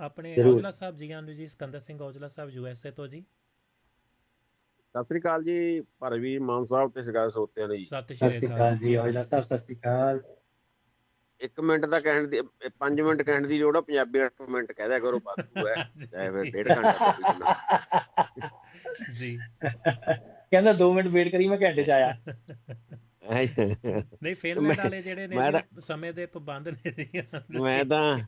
ਆਪਣੇ। ਔਜਲਾ ਸਾਹਿਬ ਜੀ ਆਨ ਜੀ ਸਿਕੰਦਰ ਸਿੰਘ ਔਜਲਾ ਸਾਹਿਬ ਯੂਐਸਏ ਤੋਂ ਜੀ। ਸਤਿ ਸ੍ਰੀ ਅਕਾਲ ਜੀ ਭਰਵੀ ਮਾਨ ਸਾਹਿਬ ਤੇ ਸਰੋਤਿਆਂ ਨੇ ਜੀ ਸਤਿ ਸ਼੍ਰੀ ਅਕਾਲ ਜੀ ਔਜਲਾ ਸਾਹਿਬ ਸਤਿ ਸ਼੍ਰੀ ਅਕਾਲ। ਇੱਕ ਮਿੰਟ ਦਾ ਕਹਿਣ ਦੀ 5 ਮਿੰਟ ਕਹਿਣ ਦੀ ਲੋੜ ਆ ਪੰਜਾਬੀ ਵਿੱਚ ਇੱਕ ਮਿੰਟ ਕਹਿ ਦਿਆ ਕਰੋ ਬਾਤੂ ਹੈ। ਚਾਹੇ ਫਿਰ ਡੇਢ ਘੰਟਾ ਜੀ। ਕਹਿੰਦਾ 2 ਮਿੰਟ ਵੇਟ ਕਰੀ ਮੈਂ ਘੰਟੇ ਚ ਆਇਆ। ਨਹੀਂ। ਫਿਲਮ ਮੈਂ- ਵਾਲੇ ਜਿਹੜੇ ਨੇ ਸਮੇਂ ਦੇ ਪਾਬੰਦ ਨੇ ਮੈਂ ਤਾਂ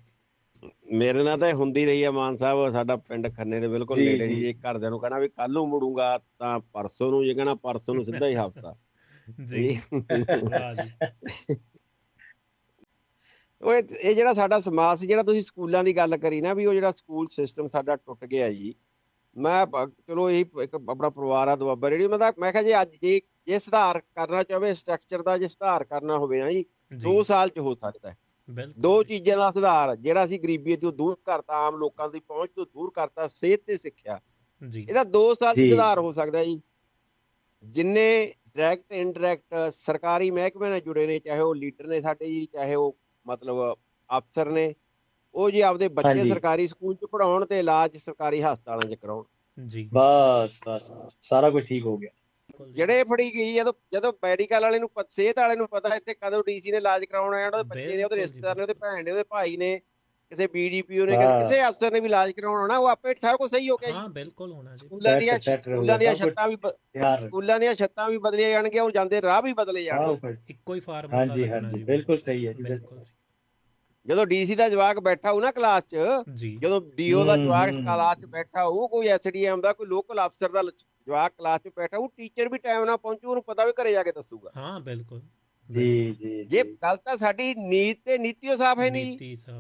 ਮੇਰੇ ਨਾਲ ਤਾਂ ਇਹ ਹੁੰਦੀ ਰਹੀ ਆ ਮਾਨ ਸਾਹਿਬ ਸਾਡਾ ਪਿੰਡ ਖੰਨੇ ਦੇ ਬਿਲਕੁਲ ਨੇੜੇ ਜੀ। ਜੀ ਜੇ ਘਰਦਿਆਂ ਨੂੰ ਕਹਣਾ ਵੀ ਕੱਲ ਨੂੰ ਮੁੜੂੰਗਾ ਤਾਂ ਪਰਸੋਂ ਨੂੰ ਜੇ ਕਹਣਾ ਪਰਸੋਂ ਨੂੰ ਸਿੱਧਾ ਹੀ ਹਫਤਾ। ਜੀ। ਵਾਹ ਜੀ। ਉਹ ਇਹ ਜਿਹੜਾ ਸਾਡਾ ਸਮਾਜ ਸੀ ਜਿਹੜਾ ਤੁਸੀਂ ਸਕੂਲਾਂ ਦੀ ਗੱਲ ਕਰੀ ਨਾ ਵੀ ਉਹ ਜਿਹੜਾ ਸਕੂਲ ਸਿਸਟਮ ਸਾਡਾ ਟੁੱਟ ਗਿਆ ਜੀ। ਮੈਂ ਚਲੋ ਇਹ ਇੱਕ ਆਪਣਾ ਪਰਿਵਾਰ ਆ ਦੁਆਬਾ ਰੇਡੀ ਮੈਂ ਤਾਂ ਮੈਂ ਕਿਹਾ ਜੇ ਅੱਜ ਜੇ ਜੇ ਸੁਧਾਰ ਕਰਨਾ ਚਾਹਵੇ ਸਟਰਕਚਰ ਦਾ ਜੇ ਸੁਧਾਰ ਕਰਨਾ ਹੋਵੇ ਨਾ ਜੀ 2 ਜੀ। ਸਾਲ ਚ ਹੋ ਸਕਦਾ। ਹੈ ਦੋ ਚੀਜ਼ਾਂ ਦਾ ਸੁਧਾਰ ਜਿਹੜਾ ਅਸੀਂ ਗਰੀਬੀ ਤੋਂ ਦੂਰ ਕਰਤਾ ਆਮ ਲੋਕਾਂ ਦੀ ਪਹੁੰਚ ਤੋਂ ਦੂਰ ਕਰਤਾ ਸਿਹਤ ਤੇ ਸਿੱਖਿਆ ਜੀ ਇਹਦਾ 2 ਸਾਲ। ਸੁਧਾਰ ਹੋ ਸਕਦਾ ਜੀ ਜਿੰਨੇ ਡਾਇਰੈਕਟ ਇਨਡਾਇਰੈਕਟ ਸਰਕਾਰੀ ਮਹਿਕਮੇ ਨਾਲ ਜੁੜੇ ਨੇ ਚਾਹੇ ਉਹ ਲੀਡਰ ਨੇ ਸਾਡੇ ਜੀ ਚਾਹੇ ਉਹ ਮਤਲਬ ਅਫਸਰ ਨੇ ਉਹ ਜੀ ਆਪਦੇ ਬੱਚੇ। ਸਰਕਾਰੀ ਸਕੂਲ ਚ ਪੜਾਉਣ ਤੇ ਇਲਾਜ ਸਰਕਾਰੀ ਹਸਪਤਾਲਾਂ ਚ ਕਰਾਉਣ ਜੀ ਬਸ ਬਸ ਸਾਰਾ ਕੁਝ ਠੀਕ ਹੋ ਗਿਆ। ਜਿਹੜੇ ਫੜੀ ਗਈ ਜਦੋਂ ਜਦੋਂ ਮੈਡੀਕਲ ਵਾਲੇ ਨੂੰ ਸਿਹਤ ਵਾਲੇ ਨੂੰ ਪਤਾ ਇੱਥੇ ਕਦੋਂ ਡੀਸੀ ਨੇ ਇਲਾਜ ਕਰਾਉਣਾ ਹੈ ਉਹਦੇ ਬੱਚੇ ਨੇ ਉਹਦੇ ਰਿਸ਼ਤੇਦਾਰ ਨੇ ਉਹਦੇ ਭੈਣ ਨੇ ਉਹਦੇ ਭਾਈ ਨੇ ਕਿਸੇ ਬੀਡੀਪੀਓ ਨੇ। ਕਿਸੇ ਅਫਸਰ ਨੇ ਵੀ ਇਲਾਜ ਕਰਾਉਣਾ ਹੋਣਾ ਉਹ ਆਪੇ ਸਾਰਾ ਕੁਝ ਸਹੀ ਹੋ ਗਿਆ ਹਾਂ ਬਿਲਕੁਲ ਹੋਣਾ ਜੀ। ਸਕੂਲਾਂ ਦੀਆਂ ਸਕੂਲਾਂ ਦੀਆਂ ਛੱਤਾਂ ਵੀ ਸਕੂਲਾਂ ਦੀਆਂ ਛੱਤਾਂ ਵੀ ਬਦਲੀਆਂ ਜਾਣਗੀਆਂ ਉਹ ਜਾਂਦੇ ਰਾਹ ਵੀ ਬਦਲੇ ਜਾਣਗੇ। ਇੱਕੋ ਹੀ ਫਾਰਮੂਲਾ ਹਾਂਜੀ ਹਾਂਜੀ ਬਿਲਕੁਲ ਸਹੀ ਹੈ ਜੀ ਬਿਲਕੁਲ। ਜਦੋਂ ਡੀਸੀ ਦਾ ਜਵਾਕ ਬੈਠਾ ਹੋਊ ਨਾ ਕਲਾਸ 'ਚ ਜਦੋਂ ਡੀਓ ਦਾ ਹੂੰ, ਜਵਾਕ ਹੂੰ। ਕਲਾਸ 'ਚ ਬੈਠਾ ਹੋਊ ਕੋਈ ਐਸਡੀਐਮ ਦਾ ਕੋਈ ਲੋਕਲ ਅਫਸਰ ਦਾ ਜਵਾਕ ਕਲਾਸ 'ਚ ਬੈਠਾ ਹੋਊ ਟੀਚਰ ਵੀ ਟਾਈਮ ਨਾਲ ਪਹੁੰਚੂ ਉਹਨੂੰ ਪਤਾ ਵੀ ਘਰੇ ਜਾ ਕੇ ਦੱਸੂਗਾ। ਹਾਂ ਬਿਲਕੁਲ। ਜੀ ਜੀ ਜੇ। ਗੱਲ ਤਾਂ ਸਾਡੀ ਨੀਤ ਤੇ ਨੀਤੀਓ ਸਾਫ਼ ਹੈ ਨਹੀਂ। ਨੀਤੀ ਦੀ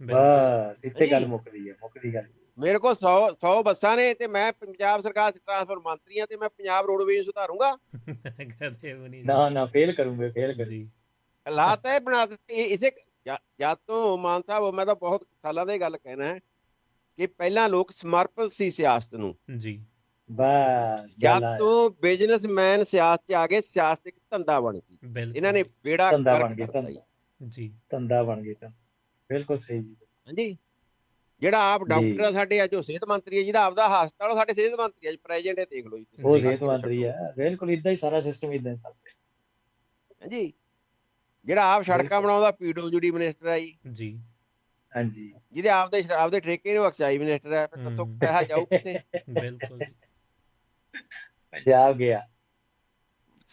ਬਿਲਕੁਲ ਬਸ ਇੱਥੇ ਗੱਲ। ਮੁੱਕਦੀ ਹੈ ਮੁੱਕਦੀ ਗੱਲ। ਮੇਰੇ ਕੋਲ 100 100 ਬੱਸਾਂ ਨੇ ਤੇ ਮੈਂ ਪੰਜਾਬ ਸਰਕਾਰ ਟਰਾਂਸਫਰ ਮੰਤਰੀ ਹਾਂ ਤੇ ਮੈਂ ਪੰਜਾਬ ਰੋਡਵੇਜ਼ ਸੁਧਾਰੂੰਗਾ। ਕਦੇ ਵੀ ਨਹੀਂ। ਨਾ ਨਾ ਫੇਲ ਕਰੂੰਗੇ ਫੇਲ ਕਰੀ ਹਾਲਾਤ ਇਹ ਬਣਾ ਦਿੱਤੇ ਇਸੇ ਜਾਂ- ਜਦ ਤੋਂ ਮਾਨ ਸਾਹਿਬ ਮੈਂ ਤਾਂ ਬਹੁਤ ਸਾਲਾਂ ਦੀ ਗੱਲ ਕਹਿਣਾ ਹੈ ਕਿ ਪਹਿਲਾਂ ਲੋਕ ਸਮਰਪਿਤ ਸੀ ਸਿਆਸਤ ਨੂੰ। ਜੀ। ਬਸ ਆ- ਤੋਂ ਬਿਜ਼ਨਸਮੈਨ ਸਿਆਸਤ 'ਚ ਆ ਗਏ ਸਿਆਸਤ ਇੱਕ ਧੰਦਾ ਬਣ ਗਈ। ਇਹਨਾਂ ਨੇ ਬੇੜਾ ਧੰਦਾ ਬਣ ਗਿਆ, ਜੀ। ਜੀ। ਧੰਦਾ ਬਣ ਗਿਆ ਬਿਲਕੁਲ ਸਹੀ ਜੀ। ਹਾਂਜੀ। ਜਿਹੜਾ ਆਪ ਡਾਕਟਰ ਆ ਸਾਡੇ ਅੱਜ ਉਹ ਸਿਹਤ ਮੰਤਰੀ ਹੈ ਜਿਹਦਾ ਆਪਦਾ ਹਸਪਤਾਲ ਉਹ ਸਾਡੇ ਸਿਹਤ ਮੰਤਰੀ ਹੈ ਪ੍ਰੈਜ਼ੀਡੈਂਟ ਹੈ ਦੇਖ ਲਓ ਜੀ। ਉਹ ਸਿਹਤ ਮੰਤਰੀ ਹੈ ਬਿਲਕੁਲ ਇਦਾਂ ਹੀ ਸਾਰਾ ਸਿਸਟਮ ਇਦਾਂ ਹੀ ਚੱਲਦਾ। ਹਾਂਜੀ। ਜਿਹੜਾ ਆਪ ਸੜਕਾਂ ਬਣਾਉਂਦਾ ਪੀਡਬਲਯੂਡੀ ਮਿਨਿਸਟਰ ਹੈ ਜੀ। ਜੀ। ਜਿਹਦੇ ਹਾਂਜੀ ਆਪਦੇ ਆਪਦੇ ਠੇਕੇ ਨੂੰ ਅਕਸਾਈ ਮਿਨਿਸਟਰ ਹੈ ਫਿਰ ਦੱਸੋ। ਪੈਸਾ ਜਾਊ ਕਿੱਥੇ? ਬਿਲਕੁਲ ਜੀ। ਪੰਜਾਬ ਗਿਆ।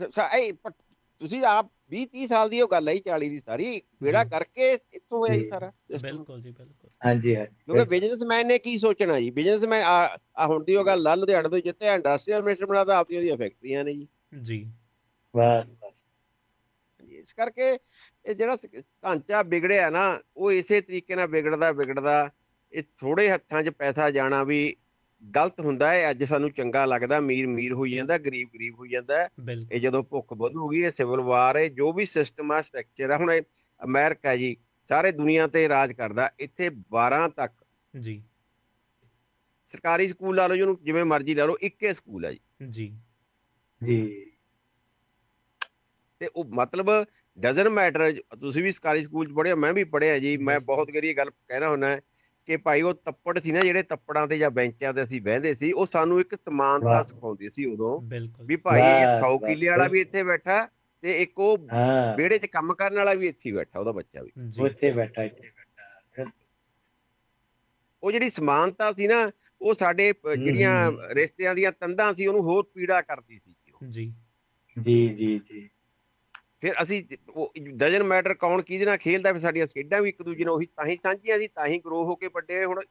ਸ- ਸ- ਇਹ ਪ- ਤੁਸੀਂ ਆਪ 20 30 ਸਾਲ ਦੀ ਉਹ ਗੱਲ ਹੈ ਜੀ 40 ਦੀ ਸਾਰੀ। ਜੀ। ਕਰਕੇ ਇੱਥੋਂ ਹੋਇਆ ਜੀ। ਸਾਰਾ। ਬਿਲਕੁਲ ਜੀ ਬਿਲਕੁਲ। ਹਾਂਜੀ ਹਾਂਜੀ। ਕਿਉਂਕਿ ਬਿਜ਼ਨਸਮੈਨ ਨੇ ਕੀ ਸੋਚਣਾ ਜੀ? ਬਿਜ਼ਨਸਮੈਨ ਆ ਹੁਣ ਦੀ ਉਹ ਗੱਲ ਲਾ ਲੁਧਿਆਣੇ ਤੋਂ ਜਿੱਤੇ ਇੰਡਸਟਰੀਅਲ ਮਿਨਿਸਟਰ ਬਣਾਦਾ ਆਪਦੀਆਂ ਉਹਦੀਆਂ ਫੈਕਟਰੀਆਂ ਨੇ ਜੀ। ਜੀ। ਬਸ। ਇਸ ਕਰਕੇ ਇਹ ਜਿਹੜਾ ਢਾਂਚਾ ਵਿਗੜਿਆ ਨਾ ਉਹ ਇਸੇ ਤਰੀਕੇ ਨਾਲ ਵਿਗੜਦਾ ਵਿਗੜਦਾ ਇਹ ਥੋੜੇ ਹੱਥਾਂ 'ਚ ਪੈਸਾ ਜਾਣਾ ਵੀ ਗਲਤ ਹੁੰਦਾ ਹੈ। ਅੱਜ ਸਾਨੂੰ ਚੰਗਾ ਲੱਗਦਾ ਅਮੀਰ ਅਮੀਰ ਹੋਈ ਜਾਂਦਾ ਗਰੀਬ ਗਰੀਬ ਹੋਈ ਜਾਂਦਾ। ਇਹ ਜਦੋਂ ਭੁੱਖ ਵਧੂਗੀ ਇਹ ਸਿਵਲ ਵਾਰ ਹੈ ਜੋ ਵੀ ਸਿਸਟਮ ਆ ਸਟਰਕਚਰ ਆ ਹੁਣ ਇਹ ਅਮਰੀਕਾ ਜੀ ਸਾਰੇ ਦੁਨੀਆ ਤੇ ਰਾਜ ਕਰਦਾ ਇੱਥੇ 12 ਤੱਕ ਜੀ। ਸਰਕਾਰੀ ਸਕੂਲ ਲਾ ਲਓ ਜਿਹਨੂੰ ਜਿਵੇਂ ਮਰਜ਼ੀ ਲਾ ਲਓ ਇੱਕੇ ਸਕੂਲ ਆ ਜੀ। ਜੀ। ਜੀ। ਤੇ ਉਹ ਮਤਲਬ ਡਜ਼ਨ ਮੈਟਰ ਤੁਸੀਂ ਵੀ ਸਰਕਾਰੀ ਸਕੂਲ ਚ ਪੜ੍ਹੇ ਹੋ ਮੈਂ ਵੀ ਪੜ੍ਹਿਆ ਜੀ ਮੈਂ ਬਹੁਤ ਇਹ ਗੱਲ ਕਹਿਣਾ ਹੁੰਦਾ ਕਿ ਭਾਈ ਉਹ ਤੱਪੜ ਸੀ ਨਾ ਜਿਹੜੇ ਤੱਪੜਾਂ ਤੇ ਜਾਂ ਬੈਂਚਾਂ ਤੇ ਅਸੀਂ ਬਹਿੰਦੇ ਸੀ ਉਹ ਸਾਨੂੰ ਇੱਕ ਸਮਾਨਤਾ। ਸਿਖਾਉਂਦੇ ਸੀ ਉਦੋਂ ਵੀ ਭਾਈ ਬਸ, 100 ਬਸ, ਕਿੱਲੇ ਵਾਲਾ ਵੀ ਇੱਥੇ ਬੈਠਾ ਤੇ ਇੱਕ ਉਹ ਵਿਹੜੇ 'ਚ ਕੰਮ ਕਰਨ ਵਾਲਾ ਵੀ ਇੱਥੇ ਬੈਠਾ ਉਹਦਾ ਬੱਚਾ ਵੀ। ਉਹ ਇੱਥੇ ਬੈਠਾ ਇੱਥੇ। ਬੈਠਾ ਉਹ ਜਿਹੜੀ ਸਮਾਨਤਾ ਸੀ ਨਾ ਉਹ ਸਾਡੇ ਜਿਹੜੀਆਂ। ਰਿਸ਼ਤਿਆਂ ਦੀਆਂ ਤੰਦਾਂ ਸੀ ਉਹਨੂੰ ਹੋਰ ਪੀੜਾ ਕਰਦੀ ਸੀ ਜੀ। ਜੀ ਜੀ ਜੀ। ਫਿਰ ਅਸੀਂ ਉਹ ਡਜਨ ਮੈਟਰ ਕੌਣ ਕਿਹਦੇ ਨਾਲ ਖੇਲਦਾ ਫਿਰ ਸਾਡੀਆਂ ਖੇਡਾਂ ਵੀ ਇੱਕ ਦੂਜੇ ਨਾਲ ਉਹੀ ਤਾਂ ਹੀ ਸਾਂਝੀਆਂ ਸੀ ਤਾਂ ਹੀ ਗਰੋ ਹੋ ਕੇ ਵੱਡੇ ਹੋਏ। ਹੁਣ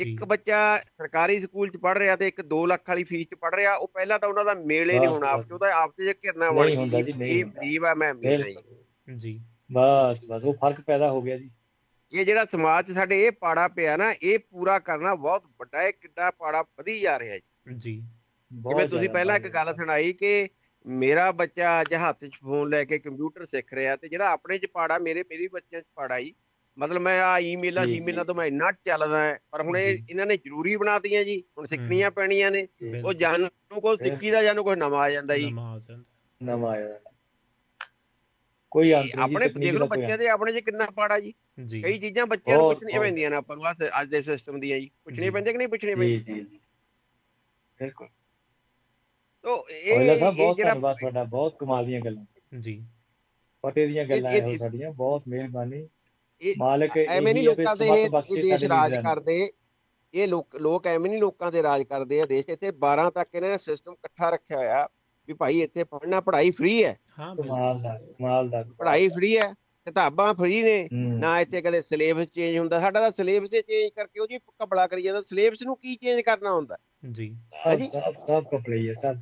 ਇੱਕ ਬੱਚਾ ਸਰਕਾਰੀ ਸਕੂਲ 'ਚ ਪੜ ਰਿਹਾ ਤੇ ਇੱਕ 2 ਲੱਖ ਵਾਲੀ ਫੀਸ 'ਚ ਪੜ ਰਿਹਾ ਉਹ ਪਹਿਲਾਂ ਤਾਂ ਉਹਨਾਂ ਦਾ ਮੇਲ ਹੀ ਨਹੀਂ ਹੋਣਾ ਆਪਸ 'ਚ। ਉਹਦਾ ਆਪਸ 'ਚ ਘਿਰਨਾ ਬਣ ਗਈ ਇਹ। ਗਰੀਬ ਆ ਮੈਂ ਅਮੀਰ ਹਾਂ ਜੀ। ਬਸ ਬਸ ਉਹ ਫ਼ਰਕ ਪੈਦਾ ਹੋ ਗਿਆ ਜੀ ਇਹ ਜਿਹੜਾ ਸਮਾਜ 'ਚ ਸਾਡੇ ਇਹ ਪਾੜਾ ਪਿਆ ਨਾ ਇਹ ਪੂਰਾ ਕਰਨਾ ਬਹੁਤ ਵੱਡਾ ਹੈ ਕਿੱਡਾ ਪਾੜਾ ਵਧੀ ਜਾ ਰਿਹਾ ਜੀ ਜੀ ਜਿਵੇਂ ਤੁਸੀਂ ਪਹਿਲਾਂ ਇੱਕ ਗੱਲ ਸੁਣਾਈ ਕਿ ਮੇਰਾ ਬੱਚਾ ਅੱਜ ਹੱਥ 'ਚ ਫੋਨ ਲੈ ਕੇ ਕੰਪਿਊਟਰ ਸਿੱਖ ਰਿਹਾ ਤੇ ਜਿਹੜਾ ਆਪਣੇ 'ਚ ਪਾੜਾ ਮੇਰੇ ਮੇਰੇ ਬੱਚਿਆਂ 'ਚ ਪਾੜਾ ਜੀ। ਮਤਲਬ ਮੈਂ ਆ ਈਮੇਲਾਂ ਜੀ, ਜੀ। ਈਮੇਲਾਂ ਤੋਂ ਮੈਂ ਇੰਨਾ ਚੱਲਦਾ ਹੈ ਪਰ ਹੁਣ ਇਹ। ਇਹਨਾਂ ਨੇ ਜ਼ਰੂਰੀ ਬਣਾਤੀਆਂ ਜੀ। ਹੁਣ ਸਿੱਖਣੀਆਂ ਪੈਣੀਆਂ ਨੇ। ਉਹ ਜਾਨੂੰ ਕੋਲ ਸਿੱਖੀ ਦਾ ਜਾਨੂੰ ਕੋਈ ਨਵਾਂ ਆ ਜਾਂਦਾ ਜੀ। ਨਵਾਂ ਆਇਆ ਕੋਈ ਅੰਤ ਨਹੀਂ ਆਪਣੇ ਦੇਖ ਦਾ ਲਓ ਕੋਈ ਬੱਚਿਆਂ ਦੇ ਆਪਣੇ 'ਚ ਕਿੰਨਾ ਪਾੜਾ ਜੀ। ਕਈ ਚੀਜ਼ਾਂ ਬੱਚਿਆਂ ਨੂੰ ਪੁੱਛਣੀਆਂ। ਪੈਂਦੀਆਂ ਨੇ ਆਪਾਂ ਨੂੰ ਅੱਜ ਦੇ ਸਿਸਟਮ ਦੀਆਂ ਜੀ। ਪੁੱਛਣੀਆਂ। ਪੈਂਦੀਆਂ ਕਿ ਨਹੀਂ ਪੁੱਛਣੀਆਂ ਜੀ ਪੈਂਦੀਆਂ? ਜੀ ਜੀ। ਬਿਲਕੁਲ। ਤੋ ਇਹ ਸਾਹਿਬ ਬਹੁਤ ਜਿਹੜਾ ਧੰਨਵਾਦ ਤੁਹਾਡਾ ਬਹੁਤ ਕਮਾਲ ਦੀਆਂ ਗੱਲਾਂ। ਜੀ। ਪਤੇ ਦੀਆਂ ਗੱਲਾਂ ਇਹ- ਸਾਡੀਆਂ ਬਹੁਤ ਮਿਹਰਬਾਨੀ। ਇਹ ਮਾਲਕ ਐਵੇਂ ਨਹੀਂ ਹੈ ਲੋਕਾਂ ਦੇ ਇਹ ਦੇਸ਼ ਰਾਜ। ਕਰਦੇ ਇਹ ਲੋਕ ਲੋਕ ਐਵੇਂ ਨਹੀਂ ਲੋਕਾਂ ਦੇ ਰਾਜ ਕਰਦੇ ਆ ਦੇਸ਼ ਇੱਥੇ 12 ਤੱਕ ਇਹਨਾਂ ਨੇ ਸਿਸਟਮ ਇਕੱਠਾ ਰੱਖਿਆ ਹੋਇਆ ਵੀ ਭਾਈ ਇੱਥੇ ਪੜ੍ਹਨਾ ਪੜ੍ਹਾਈ ਫ੍ਰੀ ਹੈ। ਹਾਂ ਕਮਾਲ ਦਾ ਕਮਾਲ ਦਾ। ਪੜ੍ਹਾਈ ਫ੍ਰੀ ਹੈ ਕਿਤਾਬਾਂ ਫ੍ਰੀ ਨੇ ਹੂੰ। ਨਾ ਇੱਥੇ ਕਦੇ ਸਿਲੇਬਸ ਚੇਂਜ ਹੁੰਦਾ। ਸਾਡਾ ਤਾਂ ਸਿਲੇਬਸ ਚੇਂਜ ਕਰਕੇ ਉਹ ਜੀ ਕਬਲਾ ਕਰੀ ਜਾਂਦਾ। ਸਿਲੇਬਸ ਨੂੰ ਕੀ ਚੇਂਜ ਕਰਨਾ ਹੁੰਦਾ? ਜੀ। ਹਾਂਜੀ। ਸਭ ਸਭ ਕੱਪੜੇ ਹੀ ਹੈ ਸਭ।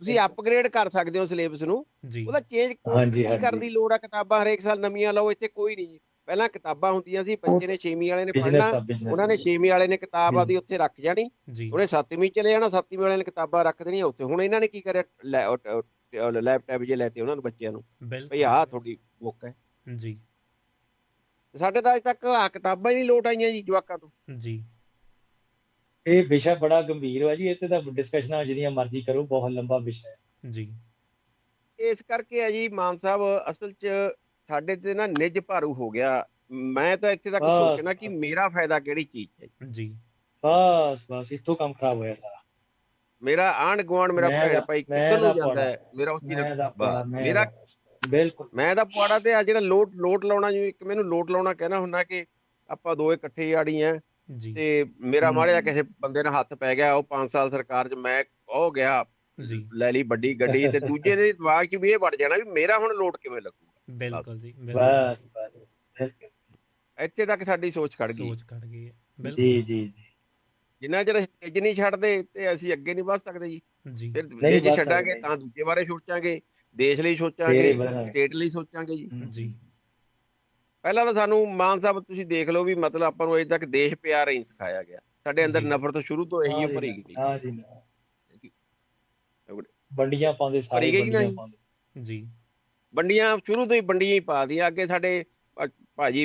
ਤੁਸੀਂ ਅਪਗ੍ਰੇਡ ਕਰ ਸਕਦੇ ਹੋ ਸਿਲੇਬਸ ਨੂੰ। ਉਹਦਾ ਚੇਂਜ ਕੀ। ਕਰਨ ਦੀ ਲੋੜ ਆ? ਕਿਤਾਬਾਂ ਹਰੇਕ ਸਾਲ ਨਵੀਆਂ ਲਓ ਇੱਥੇ ਕੋਈ ਨਹੀਂ ਪਹਿਲਾਂ ਕਿਤਾਬਾਂ ਹੁੰਦੀਆਂ ਸੀ ਬੱਚੇ ਨੇ 6ਵੀਂ ਵਾਲੇ ਨੇ ਪੜ੍ਹਨਾ ਉਹਨਾਂ ਨੇ 6ਵੀਂ ਵਾਲੇ ਨੇ ਕਿਤਾਬ ਹੂੰ। ਆਪਦੀ ਉੱਥੇ ਰੱਖ ਜਾਣੀ। ਉਹਨੇ 7ਵੀਂ ਚਲੇ ਜਾਣਾ 7ਵੀਂ ਵਾਲੇ ਨੇ ਕਿਤਾਬਾਂ ਰੱਖ ਦੇਣੀਆਂ ਉੱਥੇ। ਹੁਣ ਇਹਨਾਂ ਨੇ ਕੀ ਕਰਿਆ? ਲੈਪਟਾਪ ਜੇ ਲੈਤੇ ਉਹਨਾਂ ਨੂੰ ਬੱਚਿਆਂ ਨੂੰ। ਭਈ ਆਹ ਤੁਹਾਡੀ ਬੁੱਕ ਹੈ। ਜੀ। ਸਾਡੇ ਤਾਂ ਅਜੇ ਤੱਕ ਆਹ ਕਿਤਾਬਾਂ ਹੀ ਨਹੀਂ ਲੋਟ ਆਈਆਂ ਜੀ ਜਵਾਕਾਂ ਤੋਂ। ਜੀ। ਇਹ ਵਿਸ਼ਾ ਬੜਾ ਗੰਭੀਰ ਹੈ ਜੀ ਇੱਥੇ ਤਾਂ ਡਿਸਕਸ਼ਨਾਂ ਜਿਹੜੀਆਂ ਮਰਜ਼ੀ ਕਰੋ ਬਹੁਤ ਲੰਬਾ ਵਿਸ਼ਾ ਹੈ। ਜੀ। ਇਸ ਕਰਕੇ ਹੈ ਜੀ ਮਾਨ ਸਾਹਿਬ ਅਸਲ 'ਚ ਸਾਡੇ ਤੇ ਨਾ ਨਿੱਜ ਭਾਰੂ ਹੋ ਗਿਆ। ਮੈਂ ਤਾਂ ਇੱਥੇ ਤੱਕ ਸੋਚਣਾ ਕਿ ਮੇਰਾ ਫਾਇਦਾ ਕਿਹੜੀ ਚੀਜ਼ ਹੈ ਜੀ? ਬਸ ਬਸ ਇੱਥੋਂ ਕੰਮ ਖਰਾਬ ਹੋਇਆ ਸਾਰਾ। ਮੇਰਾ ਆਂਢ ਗੁਆਂਢ ਮੇਰਾ ਦਾ- ਭਾਈ ਕਿੱਧਰ ਨੂੰ ਦਾ ਜਾਂਦਾ ਹੈ? ਮੇਰਾ ਉਸ ਦਾ ਮੇਰਾ ਦਾ- ਬਿਲਕੁਲ। ਮੈਂ ਤਾਂ ਪੁਆੜਾ ਤੇ ਆ ਜਿਹੜਾ ਲੋਟ ਲੋਟ ਲਾਉਣਾ ਜਿਵੇਂ ਇੱਕ ਮੈਨੂੰ ਲੋਟ ਲਾਉਣਾ ਕਹਿਣਾ ਹੁੰਦਾ ਕਿ ਆਪਾਂ ਦੋਏ ਇਕੱਠੇ ਆੜੀ ਆ। ਤੇ ਮੇਰਾ ਹਮ। ਮਾੜੇ ਜਿਹਾ ਕਿਸੇ ਬੰਦੇ ਨਾਲ ਹੱਥ ਪੈ ਗਿਆ ਉਹ 5 ਸਾਲ ਸਰਕਾਰ 'ਚ ਮੈਂ ਉਹ ਗਿਆ ਜੀ। ਲੈ ਲਈ ਵੱਡੀ ਗੱਡੀ ਤੇ ਦੂਜੇ ਦੇ ਦਿਮਾਗ 'ਚ ਵੀ ਇਹ ਵੜ ਜਾਣਾ ਵੀ ਮੇਰਾ ਹੁਣ ਲੋਟ ਕਿਵੇਂ ਲੱਗੂਗਾ। ਬਿਲਕੁਲ ਜੀ ਬਸ ਬਸ। ਇੱਥੇ ਤੱਕ ਸਾਡੀ ਸੋਚ ਖੜ ਗਈ। ਸੋਚ ਕੱਢ ਗਈ ਹੈ ਜੀ ਬਿਲਕੁਲ। ਜੀ ਜੀ ਜਿੰਨਾ ਚਿਰ ਸਟੇਜ ਨਹੀਂ ਛੱਡਦੇ ਤੇ ਅਸੀਂ ਅੱਗੇ ਨਹੀਂ ਵੱਧ ਸਕਦੇ ਜੀ। ਜੀ। ਜੇ ਛੱਡਾਂਗੇ। ਤਾਂ ਦੂਜੇ ਬਾਰੇ ਸੋਚਾਂਗੇ ਦੇਸ਼ ਲਈ ਸੋਚਾਂਗੇ। ਸਟੇਟ ਲਈ ਸੋਚਾਂਗੇ ਜੀ। ਜੀ। ਪਹਿਲਾਂ ਤਾਂ ਸਾਨੂੰ ਮਾਨ ਸਾਹਿਬ ਤੁਸੀਂ ਦੇਖ ਲਓ ਵੀ ਮਤਲਬ ਆਪਾਂ ਨੂੰ ਅਜੇ ਤੱਕ ਦੇਸ਼ ਪਿਆਰ ਹੀ ਸਿਖਾਇਆ ਗਿਆ। ਸਾਡੇ ਅੰਦਰ। ਨਫ਼ਰਤ ਸ਼ੁਰੂ ਤੋਂ ਇਹੀ ਭਰੀ ਗਈ। ਹਾਂ ਜੀ। ਵੰਡੀਆਂ ਪਾਉਂਦੇ ਸਾਰੇ ਨਹੀਂ? ਪਾਉਂਦੇ। ਜੀ। ਵੰਡੀਆਂ ਸ਼ੁਰੂ ਤੋਂ ਹੀ ਵੰਡੀਆਂ ਹੀ ਪਾ ਦੀਆਂ ਅੱਗੇ ਸਾਡੇ ਭਾਜੀ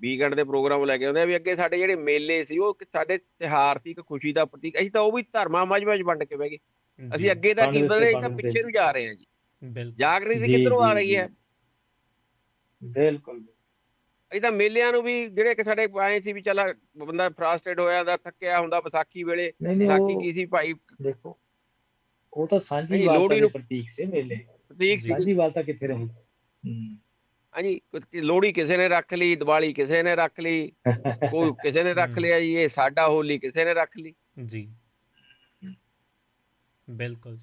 ਵੀਕਐਂਡ ਦੇ ਪ੍ਰੋਗਰਾਮ ਲੈ ਕੇ ਆਉਂਦੇ ਆ ਵੀ ਅੱਗੇ ਸਾਡੇ ਜਿਹੜੇ ਮੇਲੇ ਸੀ ਉਹ ਸਾਡੇ ਤਿਹਾਰ ਸੀ ਇੱਕ ਖੁਸ਼ੀ ਦਾ ਪ੍ਰਤੀਕ। ਅਸੀਂ ਤਾਂ ਉਹ ਵੀ ਧਰਮਾਂ ਮਜਮਾਂ 'ਚ ਵੰਡ ਕੇ ਬਹਿ ਗਏ। ਅਸੀਂ ਅੱਗੇ ਤਾਂ ਵੰਡ ਕੀ ਬਦਲ ਰਹੇ ਤਾਂ ਵੰਡ ਪਿੱਛੇ। ਨੂੰ ਜਾ ਰਹੇ ਹਾਂ ਜੀ। ਬਿਲਕੁਲ। ਜਾਗਰਤੀ ਕਿੱਧਰੋਂ ਆ ਰਹੀ। ਹੈ? ਬਿਲਕੁਲ। ਅਸੀਂ ਤਾਂ ਮੇਲਿਆਂ ਨੂੰ ਵੀ ਜਿਹੜੇ ਕਿ ਸਾਡੇ ਆਏ ਸੀ ਵੀ ਚੱਲ ਬੰਦਾ ਫਰਾਸਟ੍ਰੇਟ ਹੋਇਆ ਹੁੰਦਾ ਥੱਕਿਆ ਹੁੰਦਾ ਵਿਸਾਖੀ ਵੇਲੇ ਵਿਸਾਖੀ ਕੀ ਸੀ ਭਾਈ? ਦੇਖੋ ਉਹ ਤਾਂ ਸਾਂਝੀ ਵਾਲਤਾ ਦੇ ਪ੍ਰਤੀਕ ਸੇ ਮੇਲੇ। ਪ੍ਰਤੀਕ ਸੀ। ਸਾਂਝੀ ਵਾਲਤਾ ਕਿੱਥੇ ਰਹੀ। ਹਾਂਜੀ ਲੋਹੜੀ ਕਿਸੇ ਨੇ ਰੱਖ ਲਈ ਦੀਵਾਲੀ ਕਿਸੇ ਨੇ ਰੱਖ ਲਈ ਕੋਈ ਕਿਸੇ ਨੇ ਰੱਖ। ਲਿਆ ਜੀ ਇਹ ਸਾਡਾ ਹੋਲੀ ਕਿਸੇ ਨੇ ਰੱਖ ਲਈ। ਜੀ। ਬਿਲਕੁਲ ਜੀ।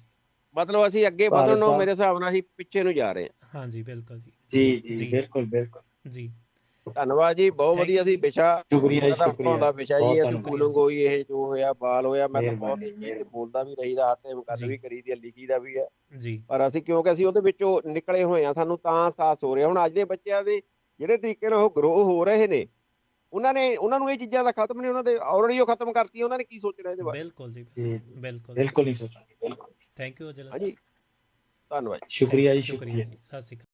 ਮਤਲਬ ਅਸੀਂ ਅੱਗੇ ਵਧਣ ਨੂੰ ਮੇਰੇ ਹਿਸਾਬ ਨਾਲ ਅਸੀਂ ਪਿੱਛੇ ਨੂੰ ਜਾ ਰਹੇ ਹਾਂ। ਹਾਂ ਜੀ ਬਿਲਕੁਲ ਜੀ। ਜੀ ਜੀ। ਬਿਲਕੁਲ ਬਿਲਕੁਲ। ਜੀ। ਧੰਨਵਾਦ ਜੀ ਬਹੁਤ ਵਧੀਆ ਸੀ ਜੀ। ਵਿਸ਼ਾ। ਸ਼ੁਕਰੀਆ ਜੀ ਸ਼ੁਕਰੀਆ। ਭਾਉਂਦਾ ਵਿਸ਼ਾ ਜੀ ਧੰਨਵਾਦ। ਸਕੂਲਿੰਗ ਹੋਈ ਇਹ ਜੋ ਹੋਇਆ ਬਾਲ ਹੋਇਆ ਮੈਂ ਤਾਂ ਬਹੁਤ ਇਹ ਬੋਲਦਾ ਵੀ ਰਹੀਦਾ ਹਰ ਟਾਈਮ ਗੱਲ ਜੀ। ਵੀ ਕਰੀਦੀ ਹੈ ਲਿਖੀ ਦਾ ਵੀ ਹੈ। ਜੀ। ਪਰ ਅਸੀਂ ਕਿਉਂਕਿ ਅਸੀਂ ਉਹਦੇ ਵਿੱਚੋਂ ਨਿਕਲੇ ਹੋਏ ਆ ਸਾਨੂੰ ਤਾਂ ਅਹਿਸਾਸ ਹੋ ਰਿਹਾ। ਹੁਣ ਅੱਜ ਦੇ ਬੱਚਿਆਂ ਦੇ ਜਿਹੜੇ ਤਰੀਕੇ ਨਾਲ ਉਹ ਗਰੋ ਹੋ ਰਹੇ ਨੇ ਉਹਨਾਂ ਨੇ ਉਹਨਾਂ ਨੂੰ ਇਹ ਚੀਜ਼ਾਂ ਦਾ ਖਤਮ ਨਹੀਂ ਉਹਨਾਂ ਦੇ ਆਲਰੇਡੀ ਉਹ ਖਤਮ ਕਰਤੀ ਉਹਨਾਂ ਨੇ ਕੀ ਸੋਚਣਾ ਇਹਦੇ ਬਾਰੇ? ਬਿਲਕੁਲ ਜੀ ਜੀ ਬਿਲਕੁਲ। ਬਿਲਕੁਲ ਨਹੀਂ ਸੋਚਾਂਗੇ ਬਿਲਕੁਲ। ਥੈਂਕ ਯੂ ਅਜਲਾ ਹਾਂਜੀ। ਧੰਨਵਾਦ ਸ਼ੁਕਰੀਆ ਜੀ ਸ਼ੁਕਰੀਆ ਸ਼ੁਕਰੀਆ। ਜੀ। ਸਤਿ ਸ਼੍ਰੀ ਅਕਾਲ।